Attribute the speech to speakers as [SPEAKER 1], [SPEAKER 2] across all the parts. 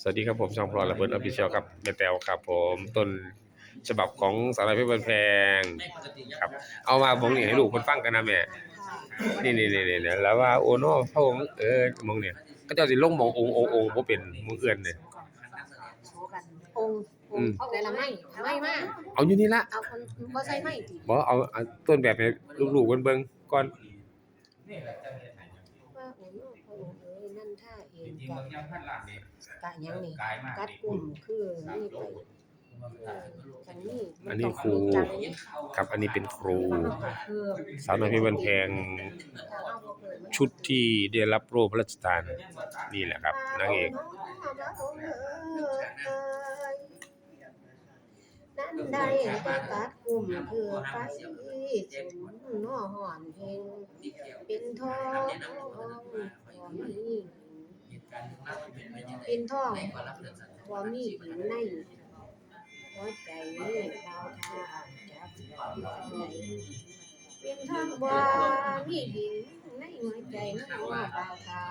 [SPEAKER 1] สวัสดีครับผมช่องพลอยระเบิดออฟฟิเชียลครับแม่แต้วครับ ผมต้นฉบับของสารพิษบันแพงครับ เอามาผมนี่ให้ลูกคนฟังกันนะแม่นี่นี่นี่นี่แล้วว่าโอโน่พระองค์เออมองเนี่ยก็เจ้าสิลงมององค์องค์องค์บ่เป็นมึงเอื้อนเนี่ย
[SPEAKER 2] โชว์กันองค์องค์เอาแต่ละไม้ไม้มา
[SPEAKER 1] เอาอยู่นี่ละ
[SPEAKER 2] เอาคนบ่ใส่ไม้ติ
[SPEAKER 1] บ่เอาเอาต้นแบบให้ลูกๆเพิ่นเบิ่งก่อน
[SPEAKER 2] ว่าโอ้โหพระองค์เอ้ยนั่นท่าเอง
[SPEAKER 3] จริง
[SPEAKER 2] กะ
[SPEAKER 3] ๆบางอย่างพันล้านนี่
[SPEAKER 2] กะหยังนี่
[SPEAKER 3] กายมาก
[SPEAKER 2] กัดกลุ่มคือนี่ไปเออจังนี้
[SPEAKER 1] อันนี้ครู
[SPEAKER 2] จัง
[SPEAKER 1] ครับอันนี้เป็นครู
[SPEAKER 2] มันก็คือ
[SPEAKER 1] สาวน้อยเพชรบันแพง
[SPEAKER 2] ถ้าเอาบ่เกิดมัน
[SPEAKER 1] ชุดที่ได้รับโล่พระราชทานนี่แหละครับนางเอก
[SPEAKER 2] นั่นได้ก็กัดกลุ่มคือไปสุนนอหอนเฮงเป็นทองบ่มี เป็นทองบ่มีหญิงในหัวใจดาวทาจับไหนเป็นทองบ่มีหญิงในหัวใจน้องดาวทา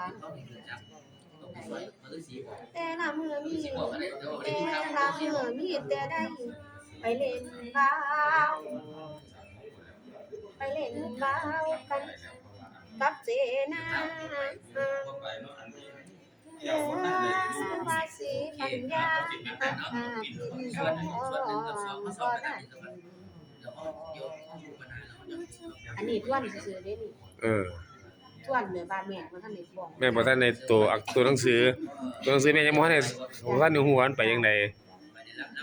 [SPEAKER 2] แต่ละเมื่อมีแต่ละเมื่อมีแต่ได้ไปเล่นบ้าวไปเล่นบ้าวกันกับเจนา เยาวาสีปัญญาอาหาพินทองก็ได้อันนี้ทวนซื่อๆเด้นี่
[SPEAKER 1] เออ
[SPEAKER 2] ทวนแม่บ้านแม่บ่ทันได้บอก
[SPEAKER 1] แม่บ่ทันในตัวอักตัวหนังสือตัวหนังสือแม่ยังบ่ทันได้บ่ทันได้ฮู้ว่ามันไปจังได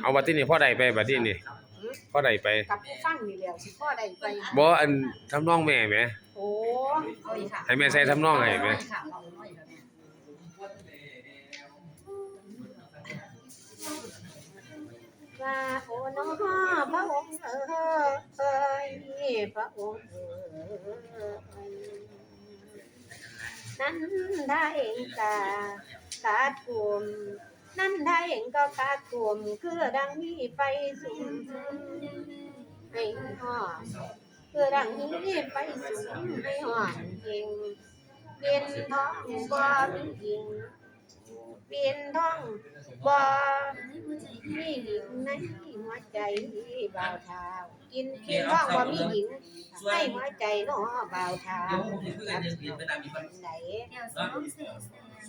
[SPEAKER 1] เอาบัดนี้นี่พ่อใดไปบัดนี้นี่พ่อใดไป
[SPEAKER 2] กับผู้ฟังนี่แหล้วสิพ่อได้ไป
[SPEAKER 1] บ่อันทำนองแม่แหม
[SPEAKER 2] โอ้เอาอีกค่ะ
[SPEAKER 1] ให้แม่ใส่ทำนองให้แหม
[SPEAKER 2] ค่ะเอาหน่อยค่ะแม่าโอ้น้อพระองค์เอ้ยพระองค์เอ้ยนั้นได้เองกากาดกลุ่มนั้นได้เองก็กาดกลุ่มคือดังนี้ไปสุ่มให้หอดคือดังนี้ไปสุ่มให้หอดเองเป็นท้องบ่เป็นหญิง เป็นท้องบ่มีหญิงในหัวใจบ่าวเท้ากินกินท้องว่มีหญิงในหัวใจน้อบ่าวเท้า
[SPEAKER 3] ไห
[SPEAKER 2] น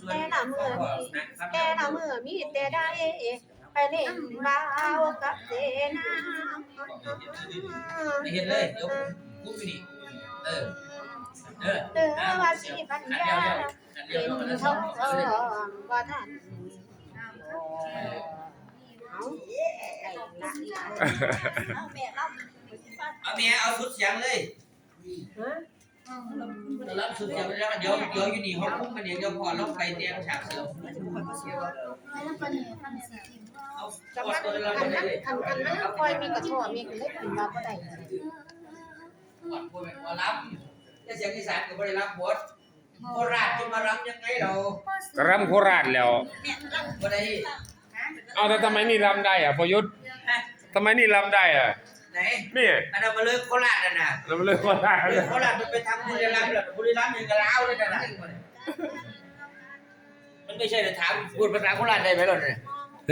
[SPEAKER 2] แต่ละเมื่อมีแต่ละเมื่อมีแต่ได้ไปเล่นบ่าวกับเสนา
[SPEAKER 3] ไม่เห็นเลยเดี๋ยวพูไปดิเออเออ
[SPEAKER 2] เด้อว่าสิปัญญา
[SPEAKER 3] เป็
[SPEAKER 2] น
[SPEAKER 3] เดี๋ยว
[SPEAKER 2] ท้องบ่ทันเอา
[SPEAKER 3] เอาเมียเอาสุดเสียงเลย
[SPEAKER 2] ฮะ
[SPEAKER 3] รับสุดเสียงแล้วเดี๋ยวเดี๋ยวอยู่นี่เขาพุ่งกันเดี๋ยวพอเราไปเตียมฉากเสริมเอา
[SPEAKER 2] กับ
[SPEAKER 3] กด
[SPEAKER 2] อันอัน
[SPEAKER 3] ไป
[SPEAKER 2] นั้นอันนั้นคอยมีกระโถมีกันเล็กกินเราก็ได้
[SPEAKER 3] กดตัวมารับจะเสียงอีสานก็ไม่ได้รับบท โคราชจะมารับยังไงเรา
[SPEAKER 1] กระรำโคราชแล้ว
[SPEAKER 3] บ่ได้
[SPEAKER 1] เอาแต่ทำไมนี่รำได้อะพอยุทธทำไมนี่รำได้อะ
[SPEAKER 3] ไหน
[SPEAKER 1] นี่
[SPEAKER 3] อันนั้นมาเลยโคราชน่ะนะ
[SPEAKER 1] รำเลยโคราช
[SPEAKER 3] โคราชมันไปทำบุรีรัมย์เหรอบุรีรัมย์ยังกะลาวเลยนะนะมันไม่ใช่แต่ถามพูดภาษาโคราชได้ไหมล่ะเนี่ย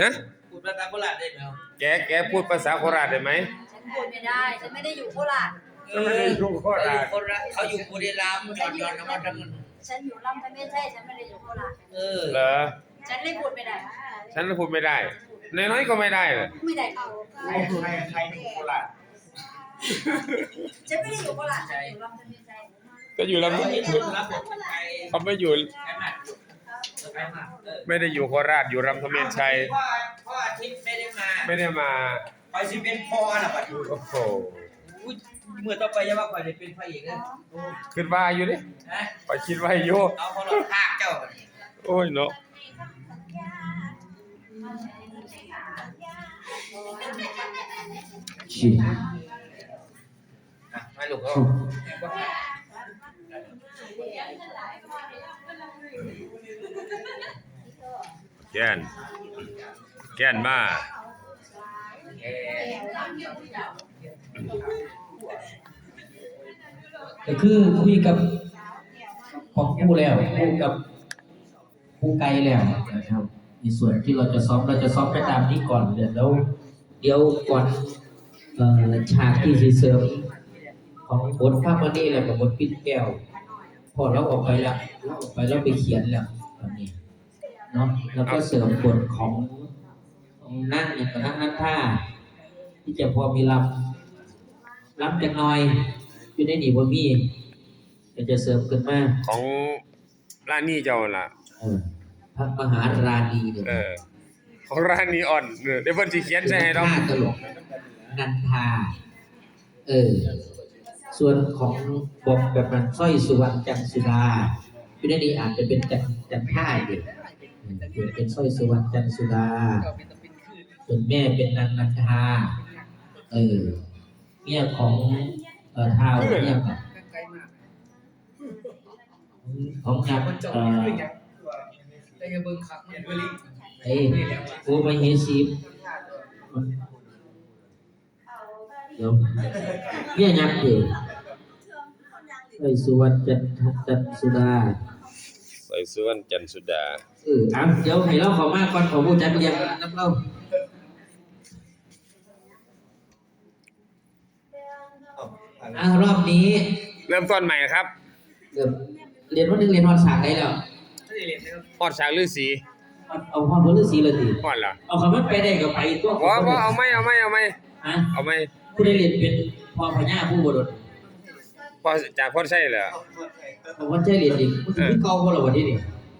[SPEAKER 1] ฮะ
[SPEAKER 3] พูดภาษาโคราชได้ไหม
[SPEAKER 1] แกแกพูดภาษาโคราชได้ไหม
[SPEAKER 4] ฉันพูดไม่ได้ฉันไม่ได้อยู่โคราช
[SPEAKER 1] ก็ไม่ได้อยู่โคราช
[SPEAKER 3] เขาอยู่โคราชเขาอยู่บุรีรัมย์จอดจอดน้ำมันทำมัน
[SPEAKER 4] ฉันอยู่ลำพะไม่ใช่ฉันไม่ได้อยู่โคราช
[SPEAKER 3] เออ
[SPEAKER 1] เหรอ
[SPEAKER 4] ฉันเลยพูดไม่ได้
[SPEAKER 1] ฉันพูดไม่ได้น้อยๆก็ไม่ได้เหรอ
[SPEAKER 4] ไม่ได้
[SPEAKER 2] เอา
[SPEAKER 4] เอา
[SPEAKER 2] ก็
[SPEAKER 3] ใครใครอยู่โคราช
[SPEAKER 4] ฉันไม่ได้อยู่โคราชฉันอยู่ลำพะไม่ใช่
[SPEAKER 1] ก็อยู่ลำ
[SPEAKER 3] เขาอยู่บุรีรัมย์ใคร
[SPEAKER 1] เขาไม่อยู่
[SPEAKER 3] ใครมากใครมากเออ
[SPEAKER 1] ไม่ได้อยู่โคราชอยู่รำธเมนชัย
[SPEAKER 3] พ่อพ่ออาทิตย์ไม่ได้มา
[SPEAKER 1] ไม่ได้มา
[SPEAKER 3] คอยสิเป็นพ่อน่ะบัดนี้
[SPEAKER 1] โอ้โห
[SPEAKER 3] อุ้ย เมื่อต่อไปจะว่าคอยจะเป็นพระเอกนะ
[SPEAKER 1] คิดว่าอยู่ดิ
[SPEAKER 3] นะ
[SPEAKER 1] ไปคิดว่าอยู่
[SPEAKER 3] เอาเขาหลอกภาคเจ้าบัดนี้
[SPEAKER 1] โอ้ยเนาะ
[SPEAKER 5] ฉีด
[SPEAKER 3] อะมาลูกเอา
[SPEAKER 1] แก่นแก่นมา
[SPEAKER 5] ก็คือคุยกับของผู้แล้วคุยกับผู้ไกลแล้วนะครับในส่วนที่เราจะซ้อมเราจะซ้อมไปตามนี้ก่อนเดี๋ยวแล้วเดี๋ยวก่อนฉากที่สีเสริมของบทภาพวันนี้แหละกับบทปิดแก้ว พอเราออกไปแล้วเราออกไปแล้วไปเขียนแล้วตอนนี้เนาะแล้วก็เสริมบทของของนั่งอย่างกับนั่งนั่งท่าที่จะพอมีลำลำจังน้อย อยู่ในนี่บ่มีก็จะเสริมขึ้นมา
[SPEAKER 1] ของร้านนี้เจ้าล่ะ
[SPEAKER 5] เออพระมหาราณีเนี่ย
[SPEAKER 1] เออ ของร้านนี้อ่อนเออเดี๋ยวเพิ่นสิเขียนใส่ให้ดอก
[SPEAKER 5] ท่าตลกนันทา เออ ส่วนของบอกแบบนั้นสร้อยสุวรรณจันทร์สุดาอยู่ในนี้อาจจะเป็นจันจันท่าเด็กเป็นสร้อยสุวรรณจันทร์สุดา ส่วนแม่เป็นนางนันทา เออ เมียของ เอ่อท้าเนี่ยครับของนางเอ่อ
[SPEAKER 3] แต่อย่าเบิ่งคักมันเบิ่ง
[SPEAKER 5] เอ้ยโอ้ไม่เฮซีเดี๋ยวเมียยักษ์เกิดเอ้สุวรรณจันทจันทร์สุดา
[SPEAKER 1] ใส่สุวรรณจันทร์สุดา
[SPEAKER 5] เอออะเดี๋ยวให้เราขอมากก่อนขอผู้จัดเรียงน้ำเล่า อะรอบนี้
[SPEAKER 1] เริ่มต้นใหม่ครับ
[SPEAKER 5] เริ่มเรียนวันหนึ่งเรียนวันฉากได้แล้ว
[SPEAKER 1] ฮอดฉากฤาษี
[SPEAKER 5] เอาเอาความรู้ฤาษีเลยดิ
[SPEAKER 1] ฮอดล่ะ
[SPEAKER 5] เอาคำว่าไปได้กับไปตัว
[SPEAKER 1] บ่บ่เอาไหม่เอาไหม่เอาไหม่
[SPEAKER 5] ฮะ
[SPEAKER 1] เอาไหม่
[SPEAKER 5] ผู้ได้เรียนเป็นพอพญาผู้บดล
[SPEAKER 1] พอจากพ่อใช่เหรอ
[SPEAKER 5] เอาวันใจเรียนดิมันคือเก่าบ่ล่ะวันนี้นี่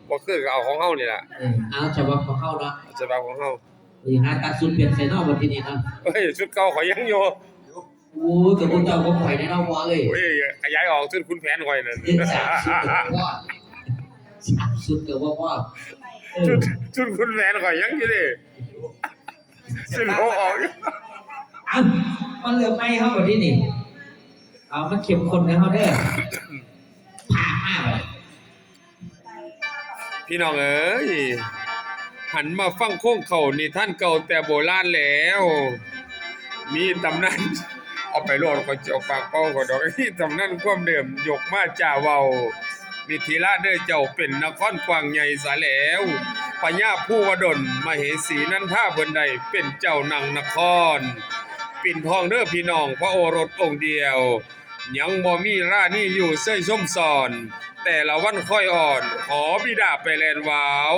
[SPEAKER 1] บ่คือก็เอาของเฮานี่ล่ะ
[SPEAKER 5] เออเอาฉบับของเขาเนาะ
[SPEAKER 1] ฉบับของเฮา
[SPEAKER 5] เออหาตัดสุดเปลี่ยนใส่นอกวันที่นี่เนาะ
[SPEAKER 1] เฮ้ยชุดเก่าเขายังอยู่
[SPEAKER 5] โอ้ยกับพวกเจ้าก็ปล่อยในนอกวอเอ้ย
[SPEAKER 1] โอ้ยขยายออกชุดคุณแผนข่อยนั่น
[SPEAKER 5] เล่นสามสุดกับว่าสามสุดกับว่าว่าเอ
[SPEAKER 1] ชุ
[SPEAKER 5] อ
[SPEAKER 1] ดชุดคุณแผนข่อยยังอยู่ดิชุดเขาออกอยู่
[SPEAKER 5] เอามันเหลือไม่เขาวันที่นี่เอามันเข้มข้นนะเขาเด้อผ่ามากเลย
[SPEAKER 1] พี่น้องเอ้ยหันมาฟังโค้งเขานี่ท่านเก่าแต่โบราณแล้ว มีตำนาน เอาไปโลดก็เจ้าปากเป้าก็ดอกนี่ตำนานความเดิมยกมาจ่าเวามิถิระเด้อเจ้าเป็นนครกว้างใหญ่สาแล้วพญาผู้วดลมเหสีนั้นท่าเพิ่นใดเป็นเจ้านางนคร ปิ่นทองเด้อพี่น้องพระโอรสองค์เดียว ยังบ่มีรานี่อยู่เส้ยส้มสอน แต่ละวันค่อยอ่อน ขอบิดาไปแลนวาว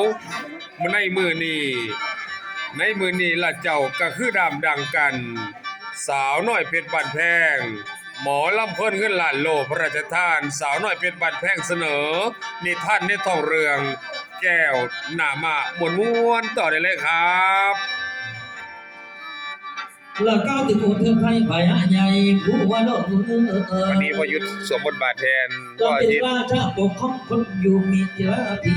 [SPEAKER 1] ในมือนี้ในมือนี้ละเจ้าก็คือดำดังกัน สาวน้อยเพชรบันแพง หมอลำเพิ่นขึ้นหลานโลพระราชทาน สาวน้อยเพชรบันแพงเสนอนิทานในทองเรือง แก้วหน้ามามวนม้วนๆต่อได้เลยครับ
[SPEAKER 5] แล้วก้าวถึงอุทธรไทยพายใหญ่ผู้ว่าโลกเออ
[SPEAKER 1] วันนี้พอยุทธสวมบทบาทแทน
[SPEAKER 5] ก็
[SPEAKER 1] พ่อ
[SPEAKER 5] เป็น
[SPEAKER 1] ยิทธ
[SPEAKER 5] ราชาปกของคนอยู่มีเจรพี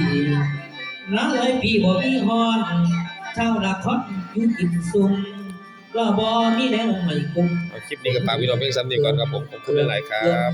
[SPEAKER 5] น้าเลยพี่บ่มีฮอนเจ้าละครอยู่กินซุ่ม ก็บ่มีแนวไม่กุม
[SPEAKER 1] เอาคลิปนี้กับฝากพี่น้องเพียงซ้ำนี้ก่อนครับผมขอบคุณหลายๆครับ